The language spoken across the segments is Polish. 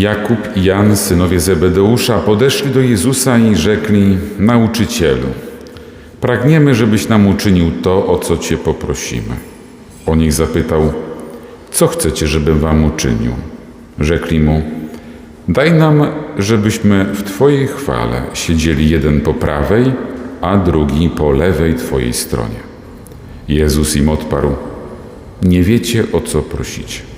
Jakub i Jan, synowie Zebedeusza, podeszli do Jezusa i rzekli: Nauczycielu, pragniemy, żebyś nam uczynił to, o co Cię poprosimy. On ich zapytał: Co chcecie, żebym wam uczynił? Rzekli mu: Daj nam, żebyśmy w Twojej chwale siedzieli jeden po prawej, a drugi po lewej Twojej stronie. Jezus im odparł: Nie wiecie, o co prosicie.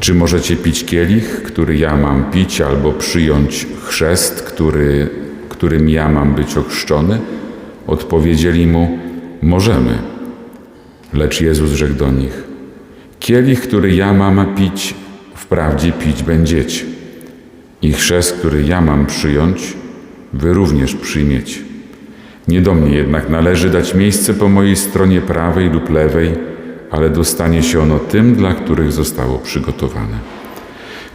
Czy możecie pić kielich, który ja mam pić, albo przyjąć chrzest, który, którym ja mam być ochrzczony? Odpowiedzieli mu: Możemy. Lecz Jezus rzekł do nich: Kielich, który ja mam pić, wprawdzie pić będziecie. I chrzest, który ja mam przyjąć, wy również przyjmiecie. Nie do mnie jednak należy dać miejsce po mojej stronie prawej lub lewej, ale dostanie się ono tym, dla których zostało przygotowane.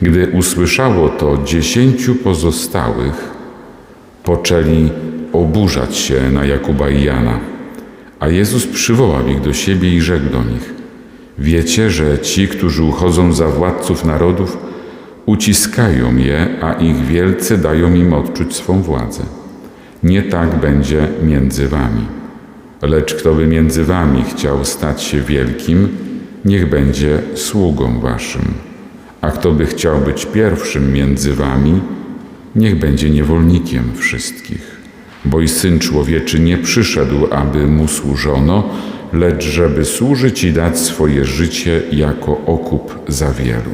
Gdy usłyszało to dziesięciu pozostałych, poczęli oburzać się na Jakuba i Jana. A Jezus przywołał ich do siebie i rzekł do nich: Wiecie, że ci, którzy uchodzą za władców narodów, uciskają je, a ich wielcy dają im odczuć swą władzę. Nie tak będzie między wami. Lecz kto by między wami chciał stać się wielkim, niech będzie sługą waszym. A kto by chciał być pierwszym między wami, niech będzie niewolnikiem wszystkich. Bo i Syn Człowieczy nie przyszedł, aby Mu służono, lecz żeby służyć i dać swoje życie jako okup za wielu.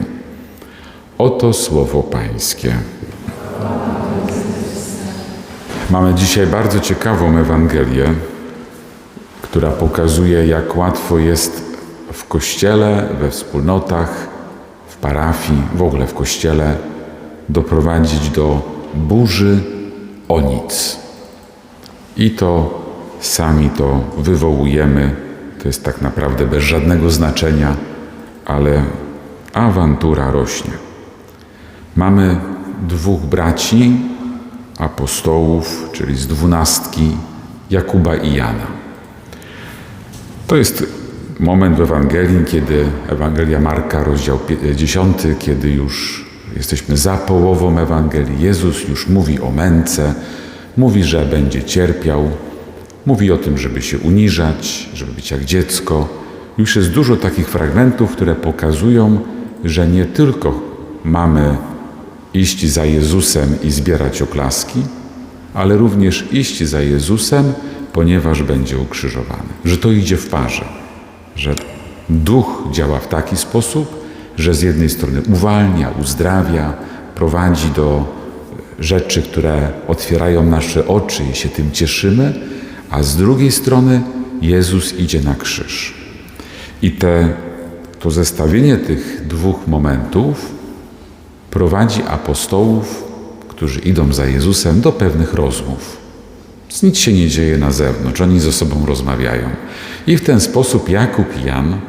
Oto słowo Pańskie. Mamy dzisiaj bardzo ciekawą Ewangelię, która pokazuje, jak łatwo jest w kościele, we wspólnotach, w parafii, w ogóle w kościele doprowadzić do burzy o nic. I to sami to wywołujemy. To jest tak naprawdę bez żadnego znaczenia, ale awantura rośnie. Mamy dwóch braci, apostołów, czyli z dwunastki, Jakuba i Jana. To jest moment w Ewangelii, kiedy Ewangelia Marka, rozdział 10, kiedy już jesteśmy za połową Ewangelii. Jezus już mówi o męce, mówi, że będzie cierpiał, mówi o tym, żeby się uniżać, żeby być jak dziecko. Już jest dużo takich fragmentów, które pokazują, że nie tylko mamy iść za Jezusem i zbierać oklaski, ale również iść za Jezusem, ponieważ będzie ukrzyżowany. Że to idzie w parze, że duch działa w taki sposób, że z jednej strony uwalnia, uzdrawia, prowadzi do rzeczy, które otwierają nasze oczy i się tym cieszymy, a z drugiej strony Jezus idzie na krzyż. I te, to zestawienie tych dwóch momentów prowadzi apostołów, którzy idą za Jezusem, do pewnych rozmów. Nic się nie dzieje na zewnątrz, oni ze sobą rozmawiają. I w ten sposób Jakub i Jan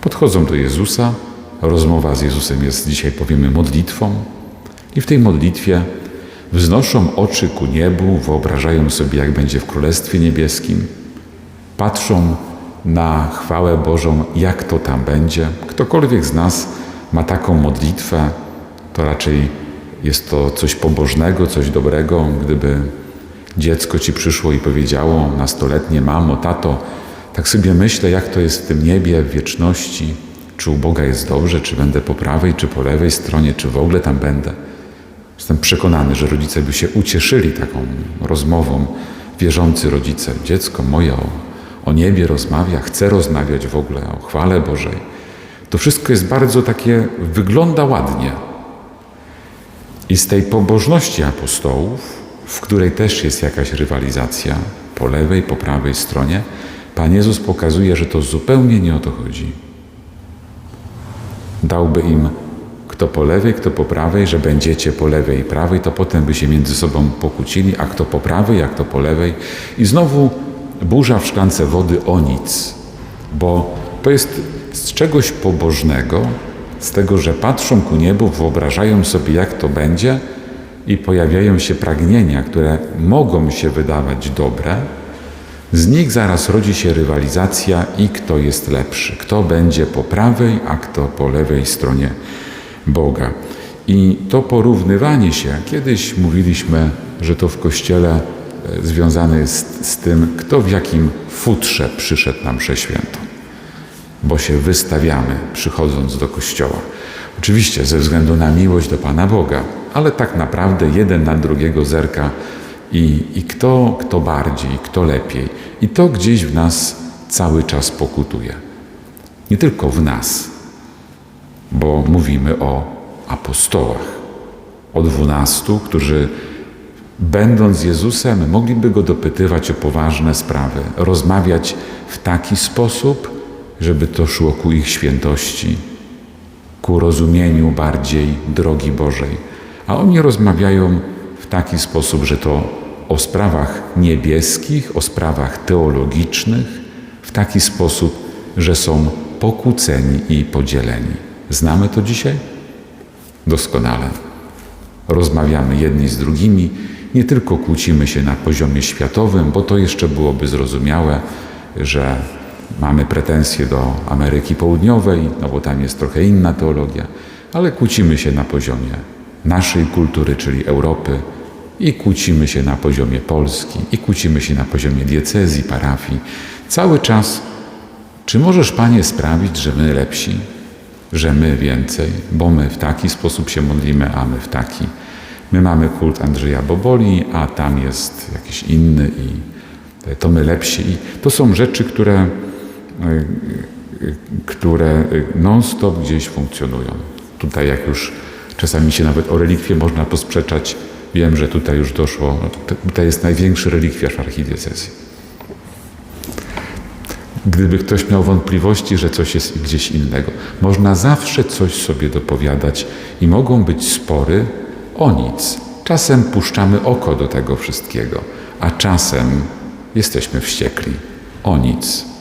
podchodzą do Jezusa. Rozmowa z Jezusem jest dzisiaj, powiemy, modlitwą. I w tej modlitwie wznoszą oczy ku niebu, wyobrażają sobie, jak będzie w Królestwie Niebieskim. Patrzą na chwałę Bożą, jak to tam będzie. Ktokolwiek z nas ma taką modlitwę, to raczej jest to coś pobożnego, coś dobrego. Gdyby dziecko ci przyszło i powiedziało nastoletnie, mamo, tato, tak sobie myślę, jak to jest w tym niebie, w wieczności, czy u Boga jest dobrze, czy będę po prawej, czy po lewej stronie, czy w ogóle tam będę. Jestem przekonany, że rodzice by się ucieszyli taką rozmową. Wierzący rodzice, dziecko moje o, o niebie rozmawia, chce rozmawiać w ogóle o chwale Bożej. To wszystko jest bardzo takie, wygląda ładnie. I z tej pobożności apostołów, w której też jest jakaś rywalizacja, po lewej, po prawej stronie, Pan Jezus pokazuje, że to zupełnie nie o to chodzi. Dałby im kto po lewej, kto po prawej, że będziecie po lewej i prawej, to potem by się między sobą pokłócili, a kto po prawej, a kto po lewej. I znowu burza w szklance wody o nic, bo to jest z czegoś pobożnego, z tego, że patrzą ku niebu, wyobrażają sobie, jak to będzie i pojawiają się pragnienia, które mogą się wydawać dobre. Z nich zaraz rodzi się rywalizacja i kto jest lepszy, kto będzie po prawej, a kto po lewej stronie Boga. I to porównywanie się, kiedyś mówiliśmy, że to w Kościele e, związane jest z tym, kto w jakim futrze przyszedł na mszę. Bo się wystawiamy, przychodząc do Kościoła. Oczywiście ze względu na miłość do Pana Boga, ale tak naprawdę jeden na drugiego zerka i, i kto, kto bardziej, kto lepiej. I to gdzieś w nas cały czas pokutuje. Nie tylko w nas, bo mówimy o apostołach, o dwunastu, którzy będąc Jezusem mogliby go dopytywać o poważne sprawy, rozmawiać w taki sposób, żeby to szło ku ich świętości, ku rozumieniu bardziej drogi Bożej. A oni rozmawiają w taki sposób, że to o sprawach niebieskich, o sprawach teologicznych, w taki sposób, że są pokłóceni i podzieleni. Znamy to dzisiaj? Doskonale. Rozmawiamy jedni z drugimi, nie tylko kłócimy się na poziomie światowym, bo to jeszcze byłoby zrozumiałe, że mamy pretensje do Ameryki Południowej, no bo tam jest trochę inna teologia, ale kłócimy się na poziomie naszej kultury, czyli Europy, i kłócimy się na poziomie Polski, i kłócimy się na poziomie diecezji, parafii. Cały czas, czy możesz, Panie, sprawić, że my lepsi, że my więcej, bo my w taki sposób się modlimy, a my w taki. My mamy kult Andrzeja Boboli, a tam jest jakiś inny i to my lepsi. I to są rzeczy, które, które non-stop gdzieś funkcjonują. Tutaj jak już czasami się nawet o relikwie można posprzeczać, wiem, że tutaj już doszło, tutaj jest największy relikwiarz archidiecezji. Gdyby ktoś miał wątpliwości, że coś jest gdzieś innego, można zawsze coś sobie dopowiadać i mogą być spory o nic. Czasem puszczamy oko do tego wszystkiego, a czasem jesteśmy wściekli o nic.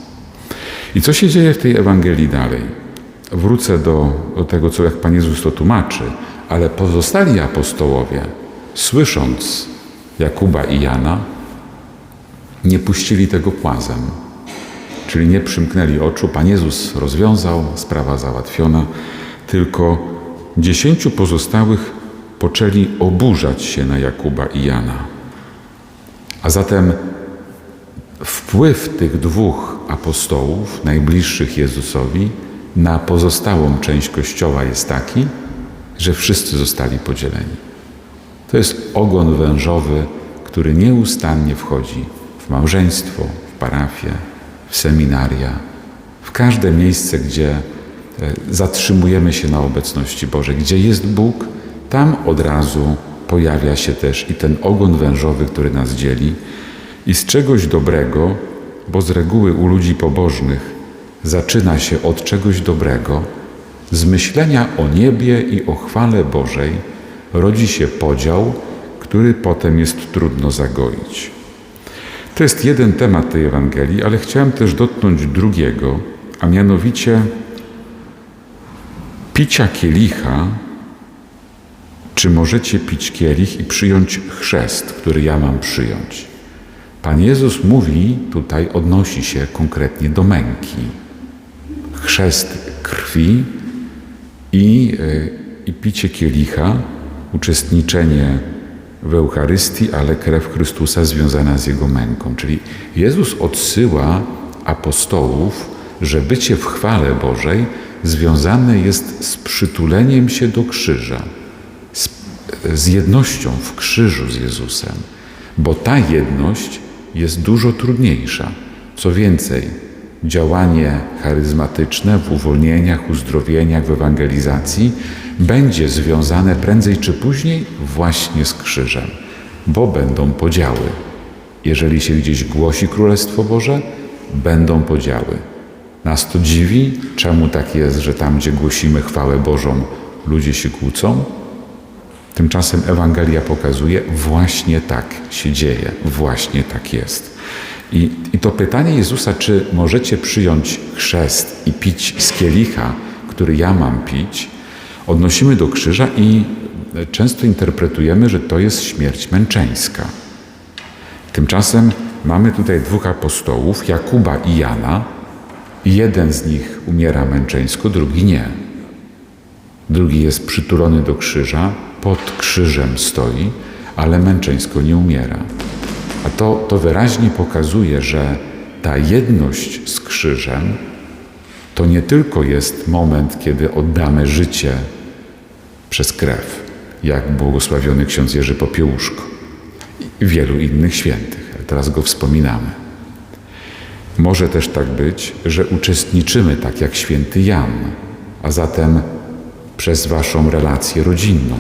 I co się dzieje w tej Ewangelii dalej? Wrócę do, do tego, co jak Pan Jezus to tłumaczy, ale pozostali apostołowie, słysząc Jakuba i Jana, nie puścili tego płazem czyli nie przymknęli oczu. Pan Jezus rozwiązał, sprawa załatwiona, tylko dziesięciu pozostałych poczęli oburzać się na Jakuba i Jana. A zatem wpływ tych dwóch apostołów, najbliższych Jezusowi, na pozostałą część Kościoła jest taki, że wszyscy zostali podzieleni. To jest ogon wężowy, który nieustannie wchodzi w małżeństwo, w parafię, w seminaria, w każde miejsce, gdzie e, zatrzymujemy się na obecności Bożej, gdzie jest Bóg, tam od razu pojawia się też i ten ogon wężowy, który nas dzieli. I z czegoś dobrego, bo z reguły u ludzi pobożnych zaczyna się od czegoś dobrego, z myślenia o niebie i o chwale Bożej rodzi się podział, który potem jest trudno zagoić. To jest jeden temat tej Ewangelii, ale chciałem też dotknąć drugiego, a mianowicie picia kielicha. Czy możecie pić kielich i przyjąć chrzest, który ja mam przyjąć? Pan Jezus mówi, tutaj odnosi się konkretnie do męki. Chrzest krwi i, e, i picie kielicha, uczestniczenie w Eucharystii, ale krew Chrystusa związana z Jego męką. Czyli Jezus odsyła apostołów, że bycie w chwale Bożej związane jest z przytuleniem się do krzyża, z, z jednością w krzyżu z Jezusem, bo ta jedność jest dużo trudniejsza. Co więcej, działanie charyzmatyczne w uwolnieniach, uzdrowieniach, w ewangelizacji będzie związane prędzej czy później właśnie z krzyżem, bo będą podziały. Jeżeli się gdzieś głosi Królestwo Boże, będą podziały. Nas to dziwi, czemu tak jest, że tam, gdzie głosimy chwałę Bożą, ludzie się kłócą. Tymczasem Ewangelia pokazuje, właśnie tak się dzieje, właśnie tak jest. I, I to pytanie Jezusa, czy możecie przyjąć chrzest i pić z kielicha, który ja mam pić, odnosimy do krzyża i często interpretujemy, że to jest śmierć męczeńska. Tymczasem mamy tutaj dwóch apostołów, Jakuba i Jana. Jeden z nich umiera męczeńsko, drugi nie. Drugi jest przytulony do krzyża, pod krzyżem stoi, ale męczeńsko nie umiera. A to, to wyraźnie pokazuje, że ta jedność z krzyżem to nie tylko jest moment, kiedy oddamy życie przez krew, jak błogosławiony ksiądz Jerzy Popiełuszko i wielu innych świętych, teraz go wspominamy. Może też tak być, że uczestniczymy tak jak święty Jan, a zatem przez Waszą relację rodzinną,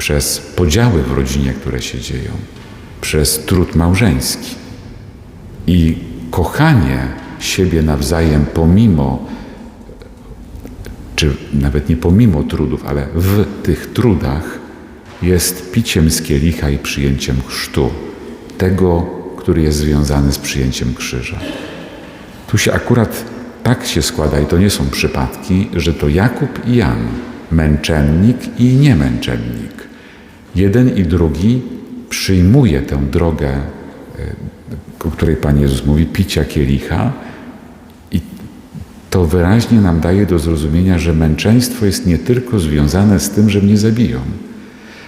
przez podziały w rodzinie, które się dzieją, przez trud małżeński i kochanie siebie nawzajem pomimo, czy nawet nie pomimo trudów, ale w tych trudach jest piciem z kielicha i przyjęciem chrztu, tego, który jest związany z przyjęciem krzyża. Tu się akurat tak się składa, i to nie są przypadki, że to Jakub i Jan, męczennik i niemęczennik. Jeden i drugi przyjmuje tę drogę, e, o której Pan Jezus mówi, picia kielicha, i to wyraźnie nam daje do zrozumienia, że męczeństwo jest nie tylko związane z tym, że mnie zabiją,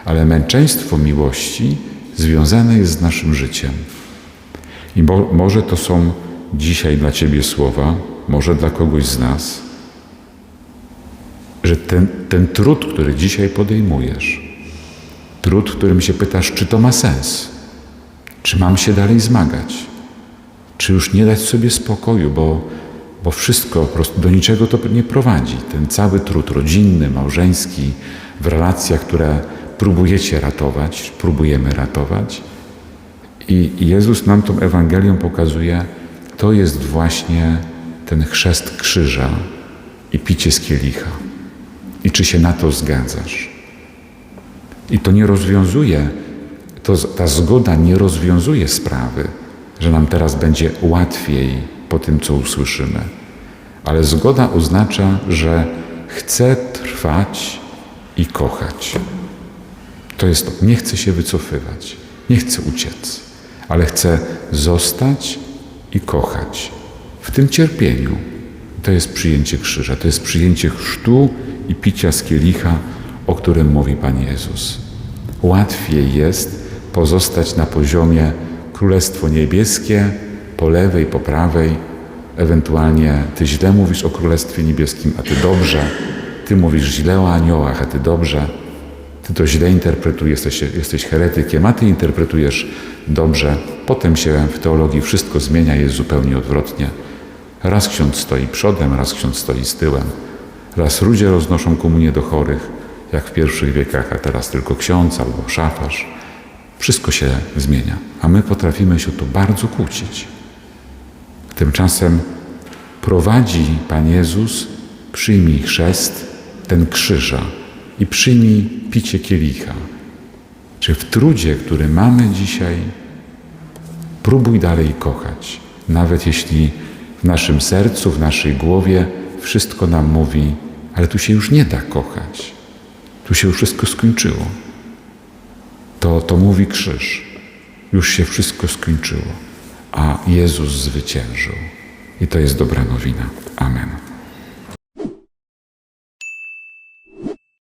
ale męczeństwo miłości związane jest z naszym życiem. I mo może to są dzisiaj dla Ciebie słowa, może dla kogoś z nas, że ten, ten trud, który dzisiaj podejmujesz, trud, którym się pytasz, czy to ma sens, czy mam się dalej zmagać, czy już nie dać sobie spokoju, bo, bo wszystko po prostu do niczego to nie prowadzi. Ten cały trud rodzinny, małżeński, w relacjach, które próbujecie ratować, próbujemy ratować. I Jezus nam tą Ewangelią pokazuje, to jest właśnie ten chrzest krzyża i picie z kielicha. I czy się na to zgadzasz? I to nie rozwiązuje, to, ta zgoda nie rozwiązuje sprawy, że nam teraz będzie łatwiej po tym, co usłyszymy. Ale zgoda oznacza, że chcę trwać i kochać. To jest to. Nie chcę się wycofywać, nie chcę uciec, ale chcę zostać i kochać w tym cierpieniu. To jest przyjęcie krzyża, to jest przyjęcie chrztu i picia z kielicha, o którym mówi Pan Jezus. Łatwiej jest pozostać na poziomie Królestwo Niebieskie po lewej, po prawej, ewentualnie Ty źle mówisz o Królestwie Niebieskim, a Ty dobrze, Ty mówisz źle o aniołach, a Ty dobrze, Ty to źle interpretujesz, jesteś, jesteś heretykiem, a Ty interpretujesz dobrze. Potem się w teologii wszystko zmienia, jest zupełnie odwrotnie. Raz ksiądz stoi przodem, raz ksiądz stoi z tyłem. Raz ludzie roznoszą komunię do chorych, jak w pierwszych wiekach, a teraz tylko ksiądz albo szafarz. Wszystko się zmienia, a my potrafimy się tu bardzo kłócić. Tymczasem prowadzi Pan Jezus, przyjmij chrzest, ten krzyża i przyjmij picie kielicha. Czy w trudzie, który mamy dzisiaj, próbuj dalej kochać, nawet jeśli w naszym sercu, w naszej głowie wszystko nam mówi, ale tu się już nie da kochać. Tu się już wszystko skończyło. To, to mówi krzyż. Już się wszystko skończyło, a Jezus zwyciężył. I to jest dobra nowina. Amen.